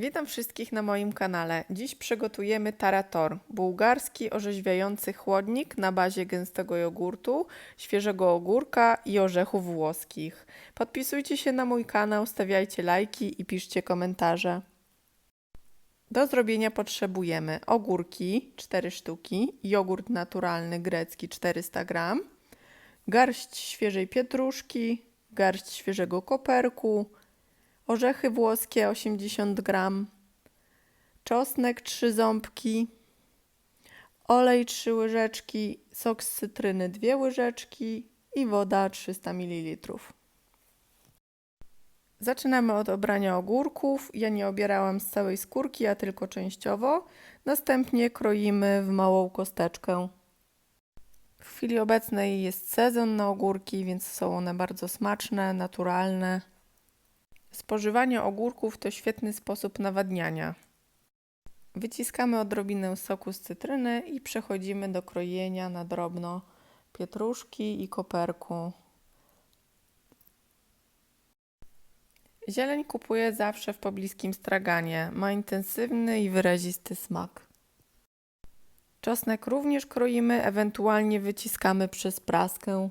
Witam wszystkich na moim kanale. Dziś przygotujemy tarator, bułgarski orzeźwiający chłodnik na bazie gęstego jogurtu, świeżego ogórka i orzechów włoskich. Podpisujcie się na mój kanał, stawiajcie lajki i piszcie komentarze. Do zrobienia potrzebujemy ogórki 4 sztuki, jogurt naturalny grecki 400 gram, garść świeżej pietruszki, garść świeżego koperku, orzechy włoskie 80 gram, czosnek 3 ząbki, olej 3 łyżeczki, sok z cytryny 2 łyżeczki i woda 300 ml. Zaczynamy od obrania ogórków. Ja nie obierałam z całej skórki, a tylko częściowo. Następnie kroimy w małą kosteczkę. W chwili obecnej jest sezon na ogórki, więc są one bardzo smaczne, naturalne. Spożywanie ogórków to świetny sposób nawadniania. Wyciskamy odrobinę soku z cytryny i przechodzimy do krojenia na drobno pietruszki i koperku. Zieleń kupuję zawsze w pobliskim straganie. Ma intensywny i wyrazisty smak. Czosnek również kroimy, ewentualnie wyciskamy przez praskę.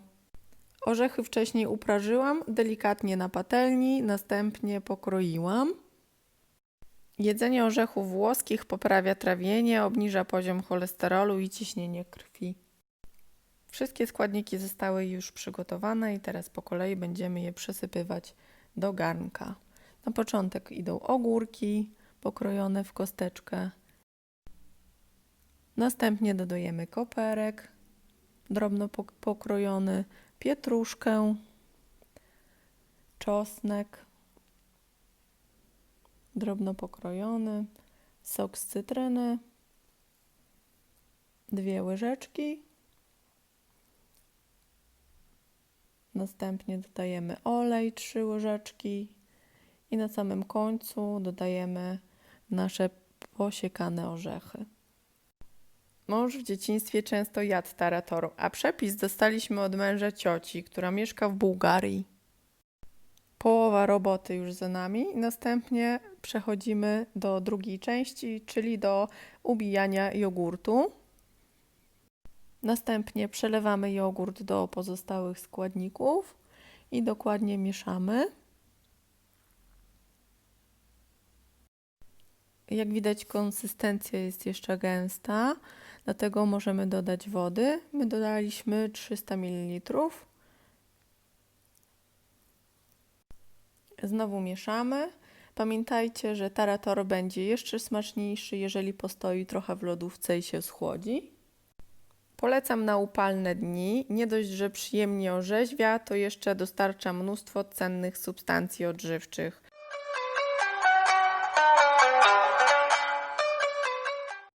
Orzechy wcześniej uprażyłam delikatnie na patelni, następnie pokroiłam. Jedzenie orzechów włoskich poprawia trawienie, obniża poziom cholesterolu i ciśnienie krwi. Wszystkie składniki zostały już przygotowane i teraz po kolei będziemy je przesypywać do garnka. Na początek idą ogórki pokrojone w kosteczkę. Następnie dodajemy koperek drobno pokrojony, pietruszkę, czosnek drobno pokrojony, sok z cytryny, dwie łyżeczki. Następnie dodajemy olej, trzy łyżeczki i na samym końcu dodajemy nasze posiekane orzechy. Mąż w dzieciństwie często jadł tarator, a przepis dostaliśmy od męża cioci, która mieszka w Bułgarii. Połowa roboty już za nami, następnie przechodzimy do drugiej części, czyli do ubijania jogurtu. Następnie przelewamy jogurt do pozostałych składników i dokładnie mieszamy. Jak widać, konsystencja jest jeszcze gęsta, dlatego możemy dodać wody. My dodaliśmy 300 ml. Znowu mieszamy. Pamiętajcie, że tarator będzie jeszcze smaczniejszy, jeżeli postoi trochę w lodówce i się schłodzi. Polecam na upalne dni. Nie dość, że przyjemnie orzeźwia, to jeszcze dostarcza mnóstwo cennych substancji odżywczych.